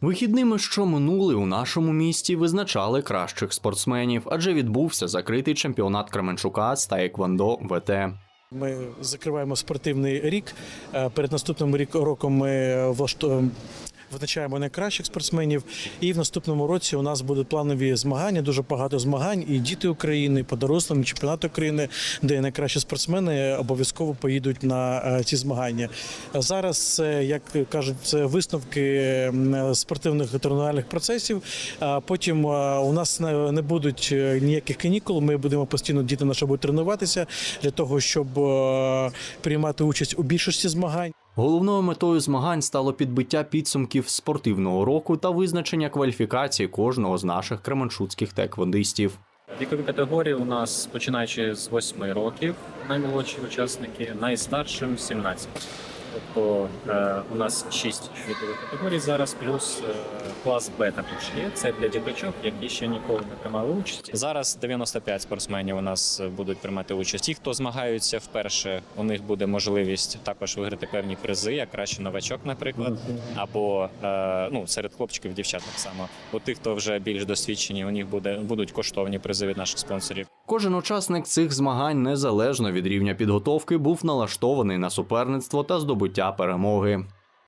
Вихідними, що минули у нашому місті, визначали кращих спортсменів, адже відбувся закритий чемпіонат Кременчука з таеквондо ВТ. Ми закриваємо спортивний рік. Е, Перед наступним рік роком ми. Визначаємо найкращих спортсменів, і в наступному році у нас будуть планові змагання, дуже багато змагань. І діти України, і по дорослим, і чемпіонат України, де найкращі спортсмени обов'язково поїдуть на е, ці змагання. Зараз, це, як кажуть, це висновки спортивних тренувальних процесів. Потім е, у нас не будуть е, ніяких канікул. Ми будемо постійно діти наші будуть тренуватися для того, щоб е, приймати участь у більшості змагань. Головною метою змагань стало підбиття підсумків спортивного року та визначення кваліфікації кожного з наших кременчуцьких теквондистів. Вікові категорії у нас починаючи з 8 років, наймолодші учасники, найстаршим 17. Тобто е, у нас 6 вікових категорій зараз, плюс е, клас Б також є. Це для діточок, які ще ніколи не приймали участь. Зараз 95 спортсменів у нас будуть приймати участь. Ті, хто змагаються вперше, у них буде можливість також виграти певні призи, як кращий новачок, наприклад, або е, ну серед хлопчиків, дівчат так само. У тих, хто вже більш досвідчені, у них буде будуть коштовні призи від наших спонсорів. Кожен учасник цих змагань, незалежно від рівня підготовки, був налаштований на суперництво та здобуття перемоги.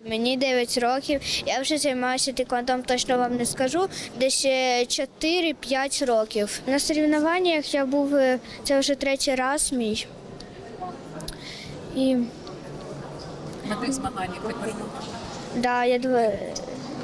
Мені 9 років. Я вже займаюся тиквондом, точно вам не скажу. Десь е, 4-5 років. На соревнованнях я був е, це вже третій раз мій. І На тих змаганнях ти перемогла. да, я два.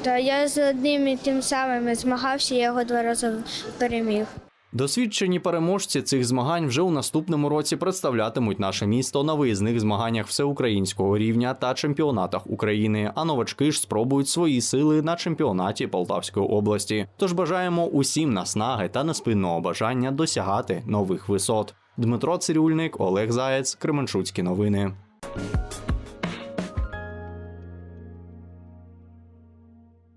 Да, я з одним і тим самим змагався, я його два рази переміг. Досвідчені переможці цих змагань вже у наступному році представлятимуть наше місто на виїзних змаганнях всеукраїнського рівня та чемпіонатах України. А новачки ж спробують свої сили на чемпіонаті Полтавської області. Тож бажаємо усім наснаги та неспинного бажання досягати нових висот. Дмитро Цирюльник, Олег Заєць, Кременчуцькі новини.